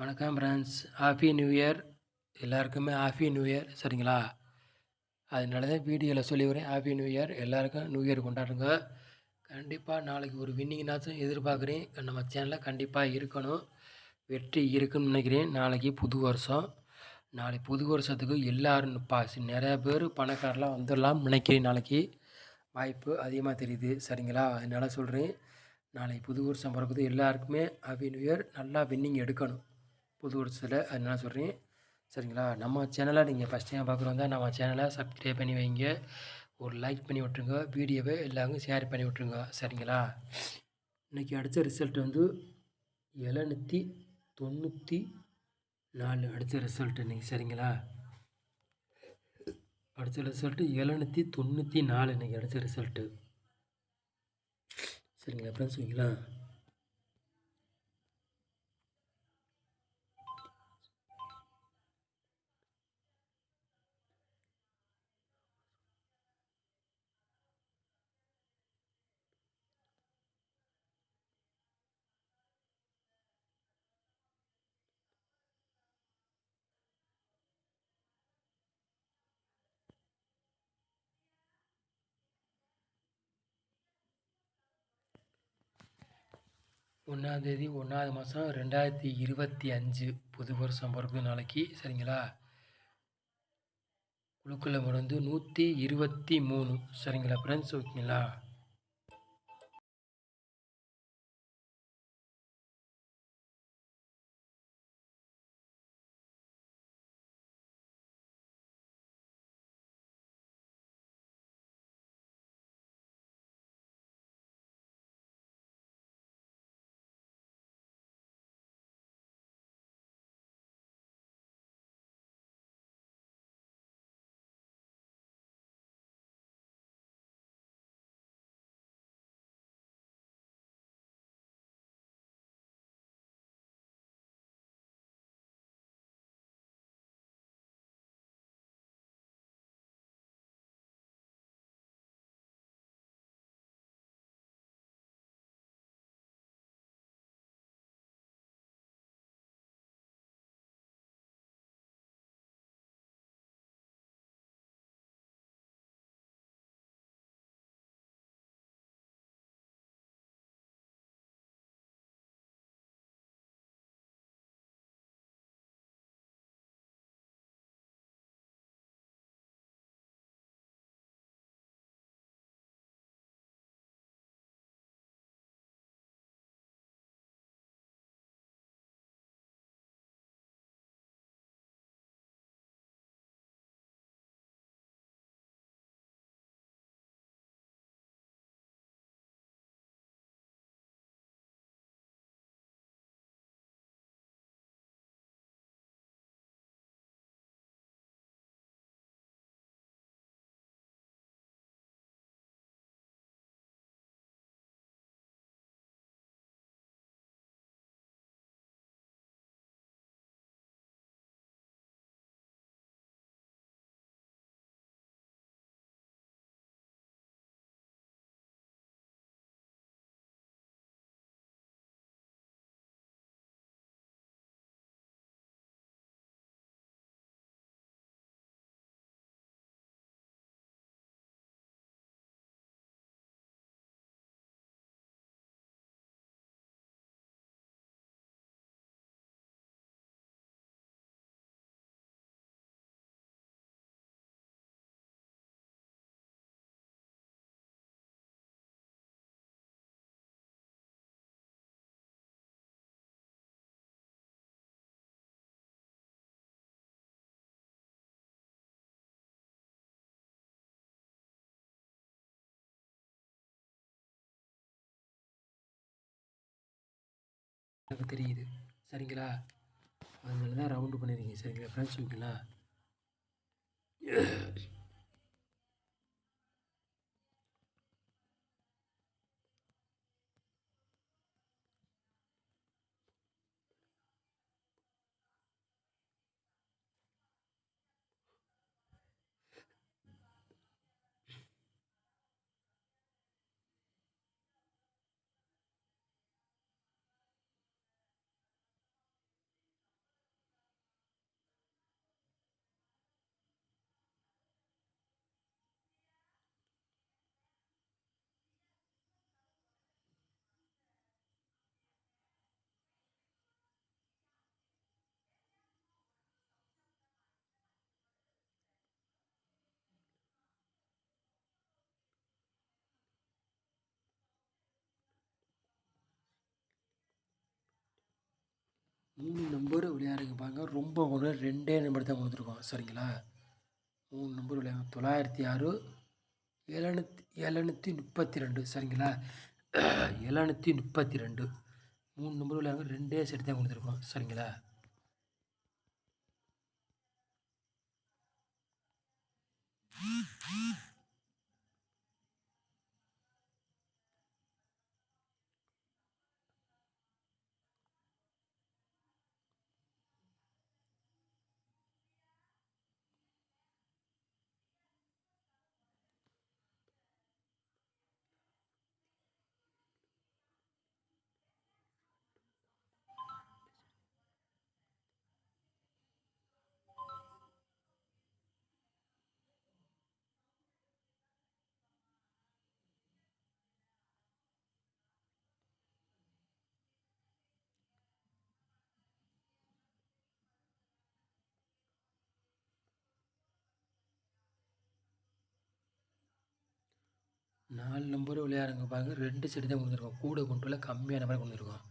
வணக்கம் friends happy new year எல்லாருக்குமே happy new year சரிங்களா? அதனால தான் வீடியோவில் சொல்லி வரேன் ஹாப்பி நியூ இயர் எல்லாருக்கும் நியூ இயர் கொண்டாடுங்க. கண்டிப்பாக நாளைக்கு ஒரு வின்னிங்னாச்சும் எதிர்பார்க்குறேன். நம்ம சேனலில் கண்டிப்பாக இருக்கணும். வெற்றி இருக்குன்னு நினைக்கிறேன். நாளைக்கு புது வருஷம். நாளைக்கு புது வருஷத்துக்கு எல்லோரும் பா நிறையா பேர் பணக்காரெலாம் வந்துடலாம் நினைக்கிறேன் நாளைக்கு. வாய்ப்பு அதிகமாக தெரியுது. சரிங்களா? அதனால் சொல்கிறேன் நாளைக்கு புது வருஷம் பிறகுது எல்லாருக்குமே ஹாப்பி நியூ இயர் நல்லா வின்னிங் எடுக்கணும். புது வருஷத்தில் அதனால சொல்கிறேன் சரிங்களா? நம்ம சேனலை நீங்கள் ஃபஸ்ட் டைம் பார்க்குறோம் தான் நம்ம சேனலை சப்ஸ்கிரைப் பண்ணி வைங்க. ஒரு லைக் பண்ணி விட்ருங்க வீடியோவை எல்லாருக்கும் ஷேர் பண்ணி விட்ருங்க சரிங்களா? இன்றைக்கி அடுத்த ரிசல்ட் வந்து எழுநூற்றி தொண்ணூற்றி நாலு அடித்த ரிசல்ட் இன்றைக்கி சரிங்களா? அடுத்த ரிசல்ட்டு எழுநூற்றி தொண்ணூற்றி நாலு இன்றைக்கி அடுத்த ரிசல்ட்டு சரிங்களா ஃப்ரெண்ட்ஸ் ஓகேங்களா? ஒன்றாந்தேதி ஒன்றாவது மாதம் ரெண்டாயிரத்தி இருபத்தி அஞ்சு புது வருஷம் பிறகு நாளைக்கு சரிங்களா? குழுக்களை மறந்து நூற்றி இருபத்தி மூணு சரிங்களா ஃப்ரெண்ட்ஸ் ஓகேங்களா உங்களுக்கு தெரியுது. சரிங்களா? அதனால தான் ரவுண்டு பண்ணியிருக்கீங்க சரிங்களா? ஃப்ரெண்ட்ஸ் ஓகேங்களா மூணு நம்பர் விளையாடுங்க பாருங்க ரொம்ப ஒரு ரெண்டே நம்பர் தான் கொடுத்துருக்கோம் சரிங்களா? மூணு நம்பர் விளையாடுங்க. தொள்ளாயிரத்தி ஆறு எழுநூத்தி எழுநூற்றி முப்பத்தி ரெண்டு சரிங்களா? எழுநூற்றி முப்பத்தி ரெண்டு மூணு நம்பர் விளையாடுங்க ரெண்டே செட் தான் கொடுத்துருக்கோம் சரிங்களா? நாலு நம்பர் விளையாடுங்க பாருங்க. ரெண்டு செடி தான் கொடுத்துருக்கோம். கூட கொண்டு வரல கம்மியான நம்பர் கொடுத்துருக்கோம்.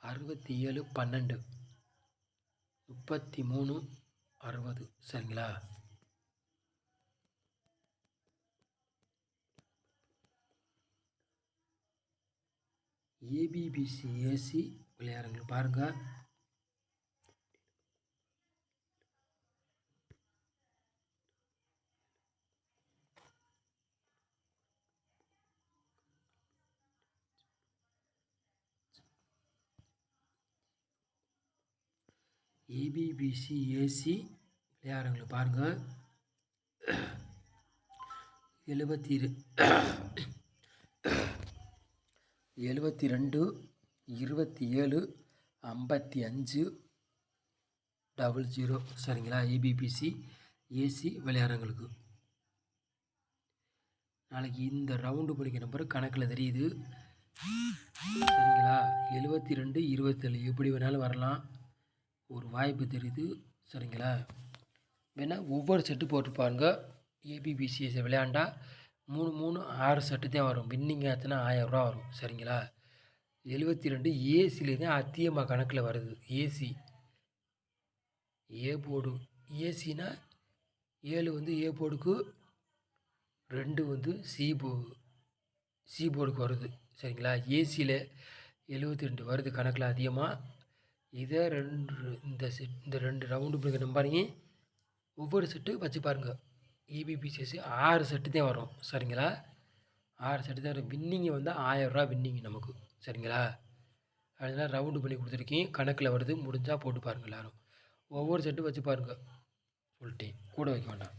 அறுபத்தி ஏழு பன்னெண்டு. முப்பத்தி மூணு அறுபது. சரிங்களா? ஏபிபிசி ஏசி விளையாடுங்க. பாருங்கள் ஏபிபிசி ஏசி விளையாடுறவங்களை பாருங்கள் எழுபத்தி இரு எழுபத்தி ரெண்டு இருபத்தி ஏழு ஐம்பத்தி அஞ்சு டபுள் ஜீரோ. சரிங்களா? ஏபிபிசி ஏசி விளையாடுறவங்களுக்கு. நாளைக்கு இந்த ரவுண்டு பிடிக்கிற நம்பர் கணக்கில் தெரியுது. சரிங்களா? எழுபத்தி ரெண்டு இருபத்தேழு. எப்படி வேணாலும் வரலாம். ஒரு வாய்ப்பு தெரியுது. சரிங்களா? வேணால் ஒவ்வொரு செட்டு போட்டு பாருங்க. ஏபிபிசிஎஸ் விளையாண்டா மூணு மூணு ஆறு செட்டு தான் வரும். வின்னிங் ஆச்சுன்னா ஆயிரரூவா வரும். சரிங்களா? எழுபத்தி ரெண்டு ஏசியிலே தான் அதிகமாக கணக்கில் வருது. ஏசி ஏ போர்டு ஏசினா ஏழு வந்து ஏ போர்டுக்கு ரெண்டு வந்து சி போ சி போர்டுக்கு வருது. சரிங்களா? ஏசியில் எழுபத்தி ரெண்டு வருது கணக்கில் அதிகமாக இதே ரெண்டு இந்த செட் இந்த ரெண்டு ரவுண்டு பிடிக்கிற நம்பாருங்க ஒவ்வொரு செட்டு வச்சு பாருங்கள் இபிபிசிஎஸ் ஆறு செட்டு தான் வரும். சரிங்களா? ஆறு செட்டு தான் வரும். வின்னிங்கு வந்து ஆயரூவா வின்னிங் நமக்கு. சரிங்களா? அதனால் ரவுண்டு பண்ணி கொடுத்துருக்கீங்க கணக்கில் வருது. முடிஞ்சால் போட்டு பாருங்கள் எல்லோரும். ஒவ்வொரு செட்டு வச்சு பாருங்கள் சொல்லிட்டேன். கூட வைக்க வேண்டாம்.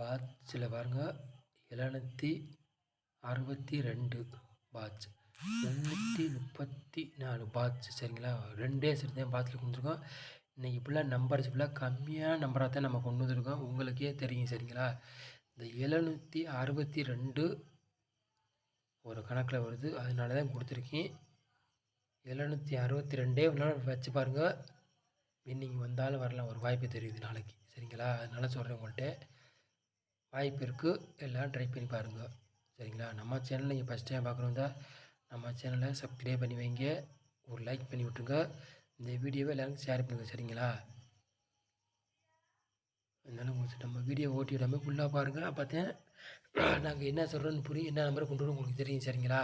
பாட்சில் பாருங்கள் எழுநூற்றி அறுபத்தி ரெண்டு பாட்ச் எழுநூற்றி முப்பத்தி நாலு பாட்ச் சரிங்களா? ரெண்டே செட் தான் பாட்சில் கொடுத்துருக்கோம். இன்றைக்கி ஃபுல்லாக நம்பர்ஸ் ஃபுல்லாக கம்மியான நம்பராக தான் நம்ம கொண்டு வந்திருக்கோம். உங்களுக்கே தெரியும் சரிங்களா? இந்த எழுநூற்றி அறுபத்தி ரெண்டு ஒரு கணக்கில் வருது. அதனால தான் கொடுத்துருக்கேன். எழுநூற்றி அறுபத்தி ரெண்டே வச்சு பாருங்கள் வின்னிங் வந்தாலும் வரலாம். ஒரு வாய்ப்பு தெரியுது நாளைக்கு சரிங்களா? அதனால சொல்கிறேன் உங்கள்கிட்ட வாய்ப்பு இருக்குது எல்லோரும் ட்ரை பண்ணி பாருங்கள் சரிங்களா? நம்ம சேனல் நீங்கள் ஃபஸ்ட் டைம் பார்க்குறவங்க நம்ம சேனலை சப்ஸ்கிரைப் பண்ணி வைங்க. ஒரு லைக் பண்ணி விட்ருங்க இந்த வீடியோவை எல்லோரும் ஷேர் பண்ணுங்கள் சரிங்களா? அதனால உங்களுக்கு நம்ம வீடியோ ஓட்டி விடாமல் ஃபுல்லாக பாருங்கள் பார்த்தேன் நாங்கள் என்ன சொல்கிறோன்னு புரியும். என்ன நம்பரை கொண்டு வரோம் உங்களுக்கு தெரியும். சரிங்களா?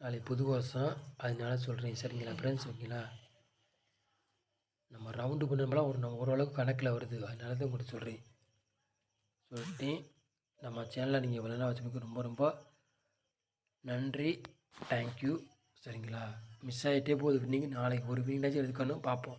நாளைக்கு புது வருஷம். அதனால சொல்கிறேன் சரிங்களா ஃப்ரெண்ட்ஸ் ஓகேங்களா? நம்ம ரவுண்டு பண்ணும்போலாம் ஒரு நம்ம ஓரளவுக்கு கணக்கில் வருது. அதனால தான் உங்கள்கிட்ட சொல்கிறேன் சொல்லிட்டு நம்ம சேனலை நீங்கள் இவ்வளோ நேரம் வச்சுருக்கு ரொம்ப ரொம்ப நன்றி. தேங்க்யூ சரிங்களா? மிஸ் ஆகிட்டே போகுது. நீங்கள் நாளைக்கு ஒரு வீடாச்சும் எடுத்துக்கணும். பார்ப்போம்